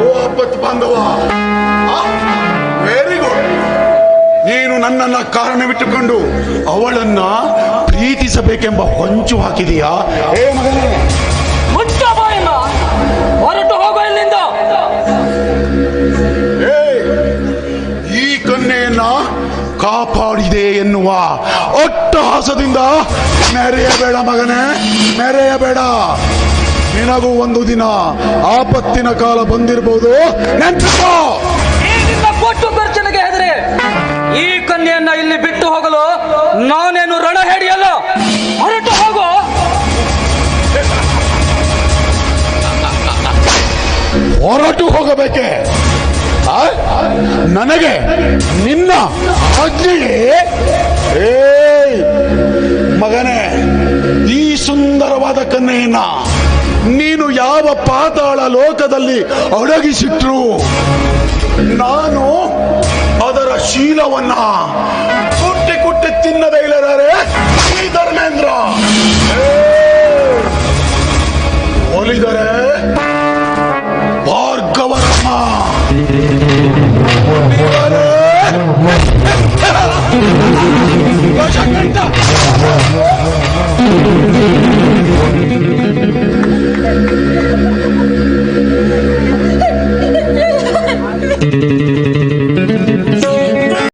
ಓ ಬಾಂಧವ. Very good ನೀನು ನನ್ನನ್ನ ಕಾರಣ ಬಿಟ್ಟುಕೊಂಡು ಅವಳನ್ನ ಪ್ರೀತಿಸಬೇಕೆಂಬ ಹೊಂಚು ಹಾಕಿದೀಯಾ? ಏ ಮಗನೇ ಕನ್ಯೆಯನ್ನ ಕಾಪಾಡಿದೆ ಎನ್ನುವ ಅಟ್ಟಹಾಸದಿಂದ ಮೆರೆಯಬೇಡ ಮಗನೇ ಮೆರೆಯಬೇಡ ನಿನಗೂ ಒಂದು ದಿನ ಆಪತ್ತಿನ ಕಾಲ ಬಂದಿರಬಹುದು ನೆನ್ಪಿಕೋ ಕೊಟ್ಟು ಖರ್ಚನಿಗೆ ಹೆದರಿ? ಈ ಕನ್ಯೆಯನ್ನ ಇಲ್ಲಿ ಬಿಟ್ಟು ಹೋಗಲು ನಾನೇನು ರಣ ಹೇಳಿಯಲ್ಲ ಹೊರಟು ಹೋಗೋ. ಹೊರಟು ಹೋಗಬೇಕೆ? ನನಗೆ ನಿನ್ನ ಆಜ್ಞೆಯೇ ಏಯ್! ಮಗನೇ, ಈ ಸುಂದರವಾದ ಕನ್ನೆಯನ್ನ ನೀನು ಯಾವ ಪಾತಾಳ ಲೋಕದಲ್ಲಿ ಅಡಗಿಸಿಟ್ರು? ನಾನು ಅದರ ಶೀಲವನ್ನ ಕುಟ್ಟಿ ಕುಟ್ಟಿ ತಿನ್ನದೇ ಇಲ್ಲರೇ ಧರ್ಮೇಂದ್ರ ಹೋಲಿದರೆ ಒಲಿದರೆ ವಶಕಂಠ.